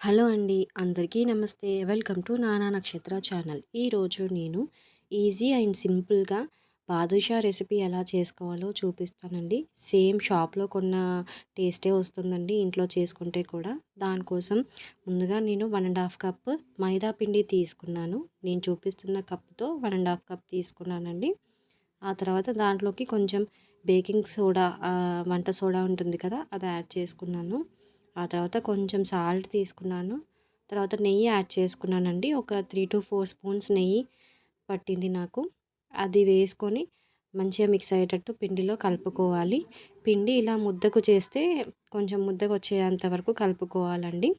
Hello అండి. అందరికీ నమస్తే. వెల్కమ్ టు నానా నక్షత్ర ఛానల్. ఈరోజు నేను ఈజీ అండ్ సింపుల్గా బాదుషా రెసిపీ ఎలా చేసుకోవాలో చూపిస్తానండి. సేమ్ షాప్లో కొన్న టేస్టే వస్తుందండి. ఇంట్లో చేసుకుంటే కూడా. దానికోసం ముందుగా నేను వన్ అండ్ హాఫ్ కప్ మైదా పిండి తీసుకున్నాను. నేను చూపిస్తున్న కప్తో వన్ అండ్ హాఫ్ కప్ తీసుకున్నానండి. ఆ తర్వాత దాంట్లోకి కొంచెం బేకింగ్ సోడా వంట సోడా ఉంటుంది కదా అది యాడ్ చేసుకున్నాను. ఆ తర్వాత కొంచెం సాల్ట్ తీసుకున్నాను. తర్వాత నెయ్యి యాడ్ చేసుకున్నానండి. ఒక త్రీ టు ఫోర్ స్పూన్స్ నెయ్యి పట్టింది నాకు. అది వేసుకొని మంచిగా మిక్స్ అయ్యేటట్టు పిండిలో కలుపుకోవాలి. పిండి ఇలా ముద్దకు చేస్తే కొంచెం ముద్దకు వచ్చేంత వరకు కలుపుకోవాలండి.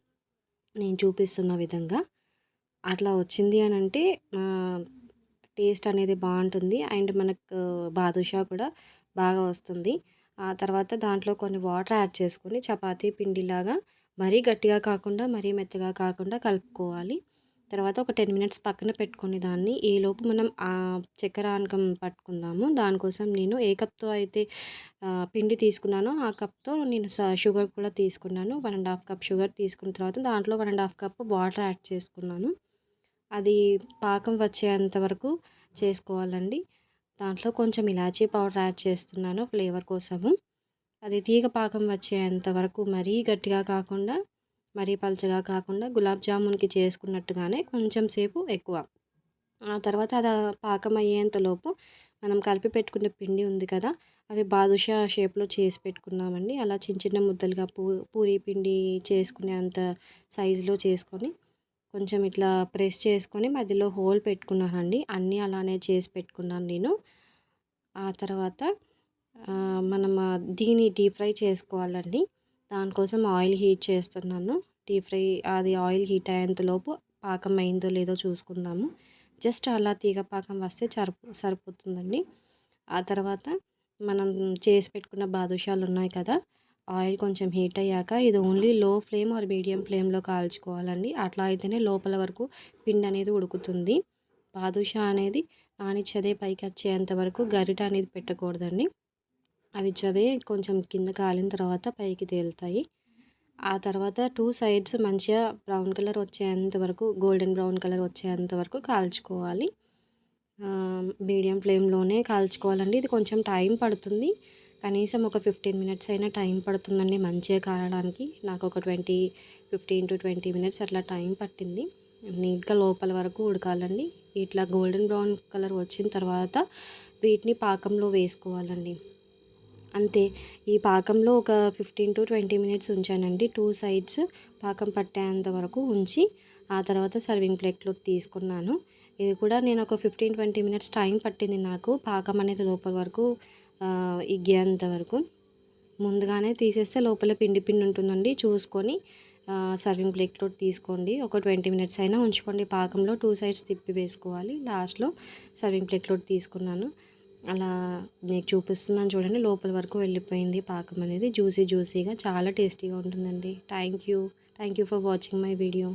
నేను చూపిస్తున్న విధంగా. అట్లా వచ్చింది అని అంటే టేస్ట్ అనేది బాగుంటుంది. అండ్ మనకు బాదుషా కూడా బాగా వస్తుంది. ఆ తర్వాత దాంట్లో కొన్ని వాటర్ యాడ్ చేసుకొని చపాతీ పిండిలాగా మరీ గట్టిగా కాకుండా మరీ మెత్తగా కాకుండా కలుపుకోవాలి. తర్వాత ఒక టెన్ మినిట్స్ పక్కన పెట్టుకుని దాన్ని ఈలోపు మనం చక్కెర ఆనకం పట్టుకుందాము. దానికోసం నేను ఏ కప్తో అయితే పిండి తీసుకున్నానో ఆ కప్తో నేను షుగర్ కూడా తీసుకున్నాను. One and half cup sugar తీసుకున్న తర్వాత దాంట్లో one and half cup water add చేసుకున్నాను. అది పాకం వచ్చేంత వరకు చేసుకోవాలండి. దాంట్లో కొంచెం ఇలాచీ పౌడర్ యాడ్ చేస్తున్నాను ఫ్లేవర్ కోసము. అది తీగ పాకం వచ్చేంత వరకు మరీ గట్టిగా కాకుండా మరీ పలచగా కాకుండా గులాబ్ జామున్కి చేసుకున్నట్టుగానే కొంచెం సేపు ఎక్కువ. ఆ తర్వాత అది పాకం అయ్యేంతలోపు మనం కలిపి పెట్టుకున్న పిండి ఉంది కదా అవి బాదుషా షేప్లో చేసి పెట్టుకున్నామండి అలా చిన్న చిన్న ముద్దలుగా పూ పూరి పిండి చేసుకునే అంత సైజులో చేసుకొని కొంచెం ఇట్లా ప్రెస్ చేసుకొని మధ్యలో హోల్ పెట్టుకున్నానండి. అన్నీ అలానే చేసి పెట్టుకున్నాను నేను. ఆ తర్వాత మనం దీన్ని డీప్ ఫ్రై చేసుకోవాలండి. దానికోసం ఆయిల్ హీట్ చేస్తున్నాను. డీప్ ఫ్రై అది ఆయిల్ హీట్ అయ్యేంతలోపు పాకం అయిందో లేదో చూసుకుందాము. జస్ట్ అలా తీగ పాకం వస్తే సరిపో సరిపోతుందండి. ఆ తర్వాత మనం చేసి పెట్టుకున్న బాదుషాలు ఉన్నాయి కదా ఆయిల్ కొంచెం హీట్ అయ్యాక ఇది ఓన్లీ లో ఫ్లేమ్ ఆర్ మీడియం ఫ్లేమ్లో కాల్చుకోవాలండి. అట్లా అయితేనే లోపల వరకు పిండి అనేది ఉడుకుతుంది. బాదుషా అనేది నానిచ్చదే పైకి వచ్చేంత వరకు గరిట అనేది పెట్టకూడదండి. అవి చవే కొంచెం కింద కాలిన తర్వాత పైకి తేలుతాయి. ఆ తర్వాత టూ సైడ్స్ మంచిగా బ్రౌన్ కలర్ వచ్చేంత వరకు గోల్డెన్ బ్రౌన్ కలర్ వచ్చేంత వరకు కాల్చుకోవాలి. మీడియం ఫ్లేమ్లోనే కాల్చుకోవాలండి. ఇది కొంచెం టైం పడుతుంది. కనీసం ఒక ఫిఫ్టీన్ మినిట్స్ అయినా టైం పడుతుందండి మంచిగా కాలడానికి. నాకు ఒక twenty fifteen to twenty minutes అట్లా టైం పట్టింది. నీట్గా లోపల వరకు ఉడకాలండి. ఇట్లా గోల్డెన్ బ్రౌన్ కలర్ వచ్చిన తర్వాత వీటిని పాకంలో వేసుకోవాలండి. అంతే. ఈ పాకంలో ఒక ఫిఫ్టీన్ టు ట్వంటీ మినిట్స్ ఉంచానండి. టూ సైడ్స్ పాకం పట్టేంత వరకు ఉంచి ఆ తర్వాత సర్వింగ్ ప్లేట్లో తీసుకున్నాను. ఇది కూడా నేను ఒక ఫిఫ్టీన్ ట్వంటీ మినిట్స్ టైం పట్టింది నాకు. పాకం అనేది లోపల వరకు ఇగ్గేంత వరకు. ముందుగానే తీసేస్తే లోపల పిండి పిండి ఉంటుందండి. చూసుకొని సర్వింగ్ ప్లేట్లో తీసుకోండి. ఒక ట్వంటీ మినిట్స్ అయినా ఉంచుకోండి. పాకంలో టూ సైడ్స్ తిప్పి వేసుకోవాలి. లాస్ట్లో సర్వింగ్ ప్లేట్లో తీసుకున్నాను. అలా మీకు చూపిస్తున్నాను చూడండి. లోపల వరకు వెళ్ళిపోయింది పాకం అనేది. జ్యూసీ జ్యూసీగా చాలా టేస్టీగా ఉంటుందండి. Thank you thank you for watching my video